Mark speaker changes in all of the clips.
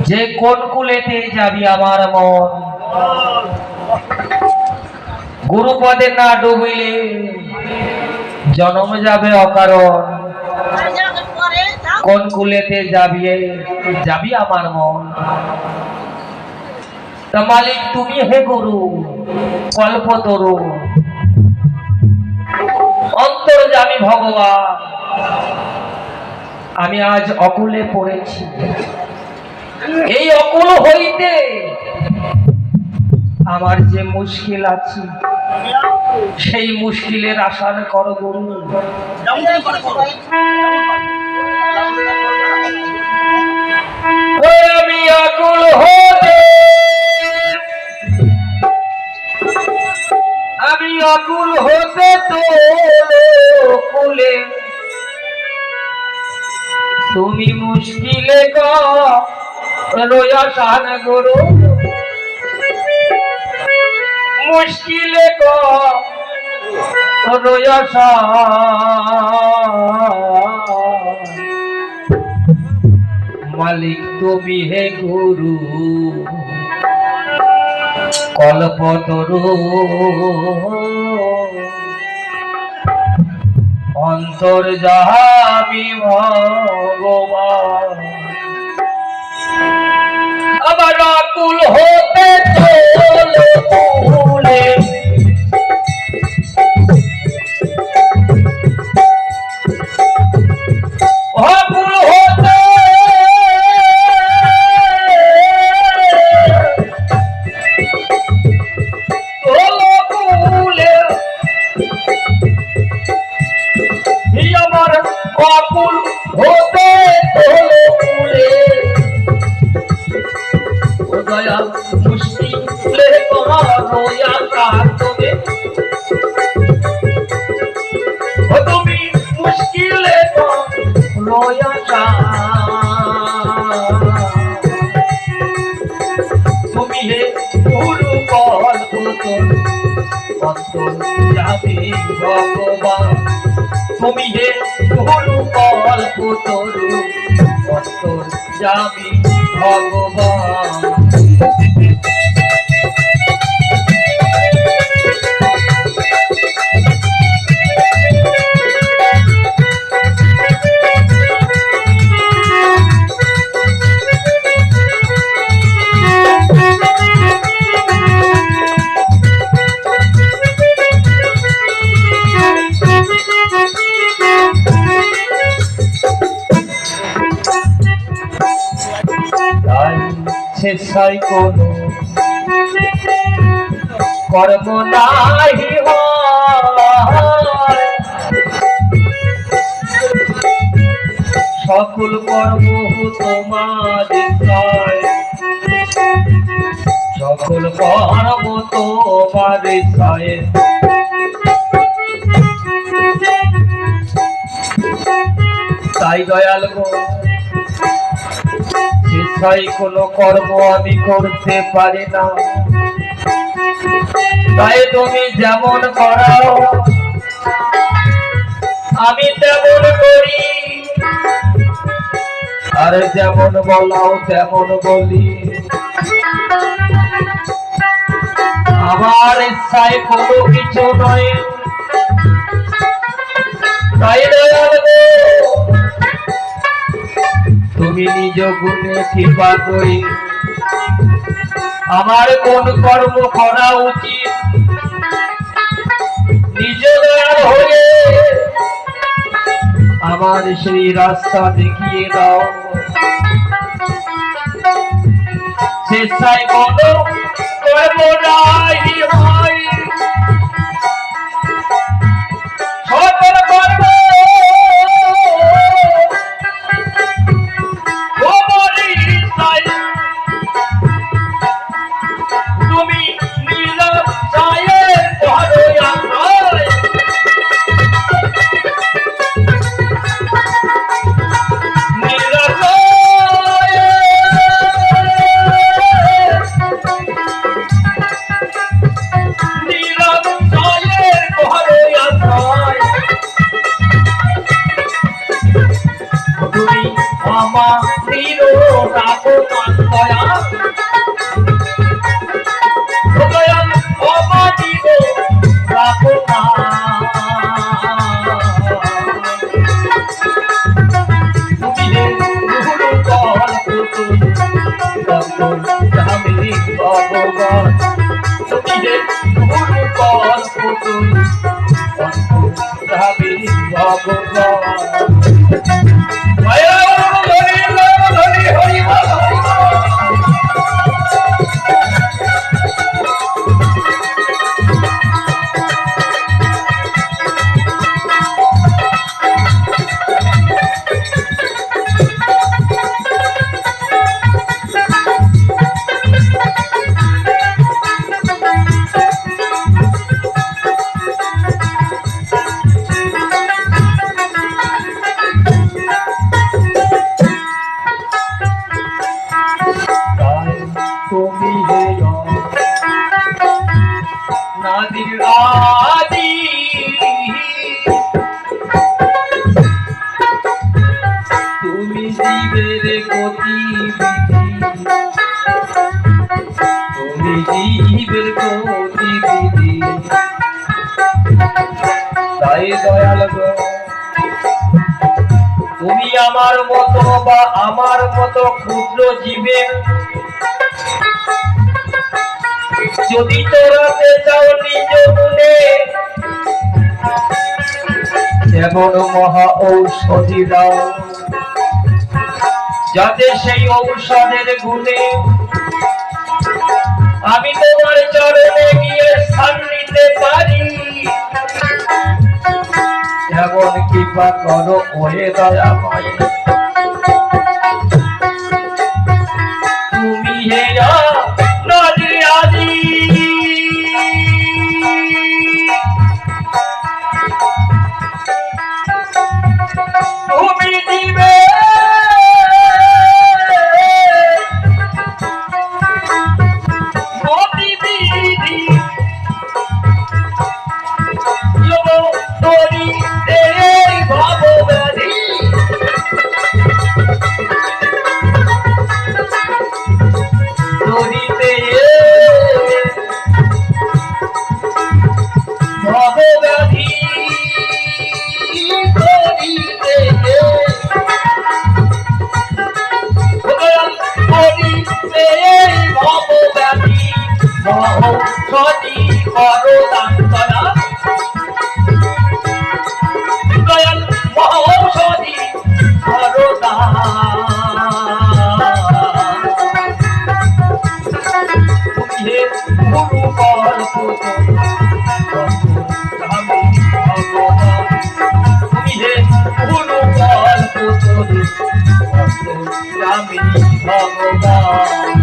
Speaker 1: যে কোন কুলেতে যাবি আমার মন? গুরুপদে না ডুবিলে জন্ম যাবে অকারণ। কোন কুলেতে যাবি যাবি আমার মন? তা মালিক, তুমি হে গুরু, কল্প তরু। অন্তর জানি ভগবান আমি আজ অকুলে পড়েছি। এই অকুল হইতে আমার যে মুশকিল আছে, সেই মুশকিলের আসার কর গুরু। রোয়া গুরু। মুশকিলে রোয়া মালিক তুমি হে গুরু। কল্পতরু অন্তর যাহাবি ভগবান। अब राकुल होते तो फूले রোয়া কাটবে ও তুমি মুশকিলে তুমি হে গুরু কল্প অন্তর যাবে ভগবান। তুমি হে গুরু কল্প তরু অন্তর যাবে ভগবান। কোন কর্ম নাহি সকল কর্ম তোমার সকল কর্ম তোমার তাই দয়াল গো স্বেচ্ছায় কোনো কর্ম আমি করতে পারি না। তাই তুমি যেমন করাও, আমি তেমন করি। আর যেমন বলাও, তেমন বলি। আমার ইচ্ছায় কোনো কিছু নয়। তাই দয়াল তুমি নিজ গুণে কৃপা করি। আমার কোন কর্ম করা উচিত। নিজ দয়াল হয়ে আমার সেই রাস্তা দেখিয়ে দাও। স্বেচ্ছায় কোন কর্ম নাই রাখো মান দয়া দয়াল অবাদিব রাখো তুমি হে তুমি জীবের গতিবিধি তাই দয়াল আমার মতো বা আমার মতো ক্ষুদ্র জীবের যদি তোরাতে চাও নিজ গুণে এমন মহা ঔষধি দাও। যাতে সেই অবসাদের গুণে আমি তোমার চরণে গিয়ে স্থান নিতে পারি। এমন কৃপা করো ওহে দয়াময়। আমি ভগবান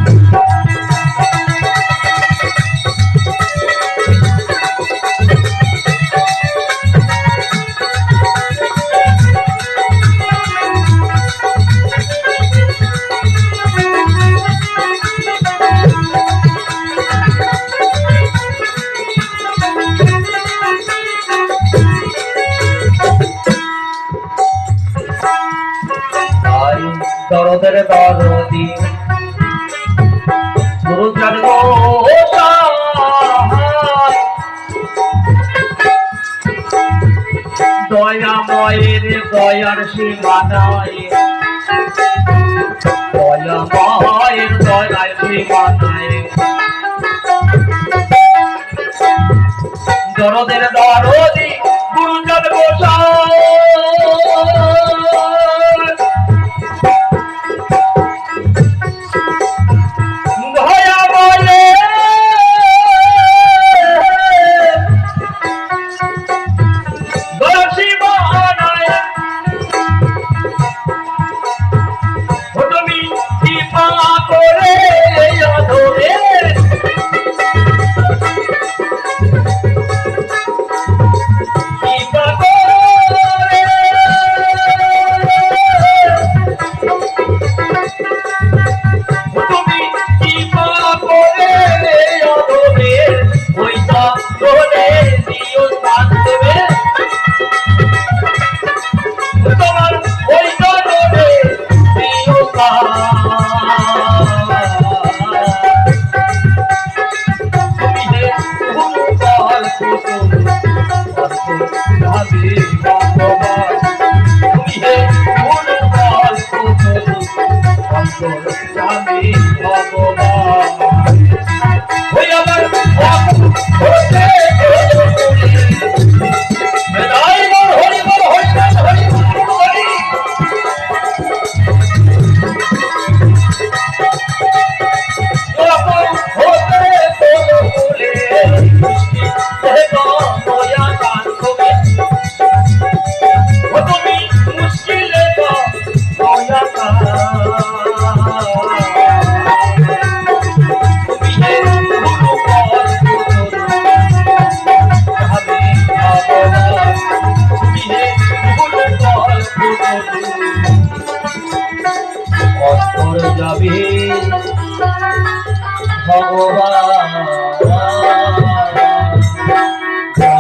Speaker 1: তাই দরদের দরদি। গুরু জন্ম দয়াময়ের দয়ার সীমানায়। দয়াময়ের দয়ার সীমানায়। দরদের দরদি গুরু জন্ম Brasil.